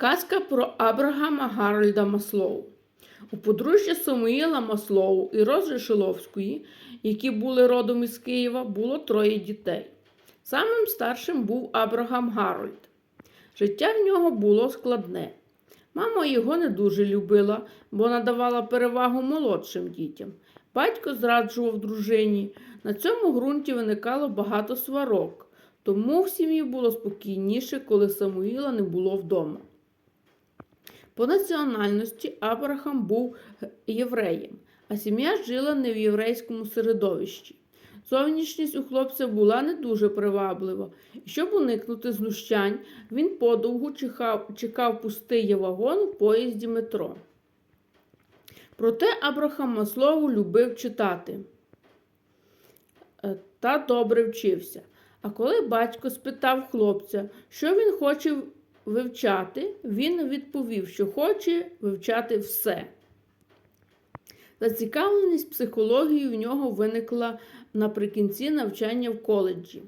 Казка про Абрагама Гарольда Маслоу. У подружжя Самуїла Маслоу і Рози Шиловської, які були родом із Києва, було троє дітей. Самим старшим був Абрагам Гарольд. Життя в нього було складне. Мама його не дуже любила, бо надавала перевагу молодшим дітям. Батько зраджував дружині. На цьому ґрунті виникало багато сварок, тому в сім'ї було спокійніше, коли Самуїла не було вдома. По національності Абрахам був євреєм, а сім'я жила не в єврейському середовищі. Зовнішність у хлопця була не дуже приваблива, і щоб уникнути знущань, він подовгу чекав, чекав пустий вагон у поїзді метро. Проте Абрахам Маслову любив читати е, та добре вчився. А коли батько спитав хлопця, що він хоче вивчати, він відповів, що хоче вивчати все. Зацікавленість психологією в нього виникла наприкінці навчання в коледжі.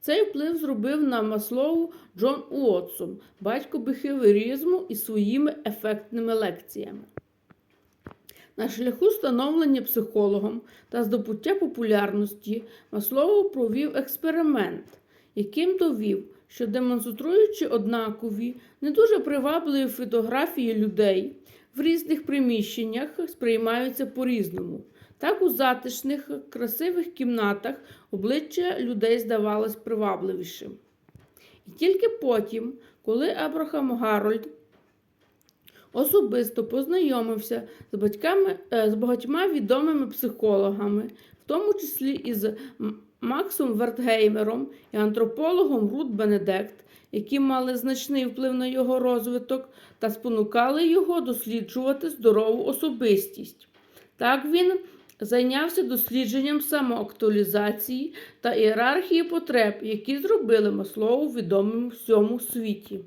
Цей вплив зробив на Маслоу Джон Уотсон, батько бихевіоризму із своїми ефектними лекціями. На шляху становлення психологом та здобуття популярності Маслоу провів експеримент, яким довів, що демонструючи однакові, не дуже привабливі фотографії людей в різних приміщеннях сприймаються по-різному. Так у затишних, красивих кімнатах обличчя людей здавалось привабливішим. І тільки потім, коли Абрахам Гарольд особисто познайомився з, батьками, е, з багатьма відомими психологами, тому числі із Максом Вертгеймером і антропологом Рут Бенедект, які мали значний вплив на його розвиток та спонукали його досліджувати здорову особистість. Так він зайнявся дослідженням самоактуалізації та ієрархії потреб, які зробили Маслоу відомим у всьому світі.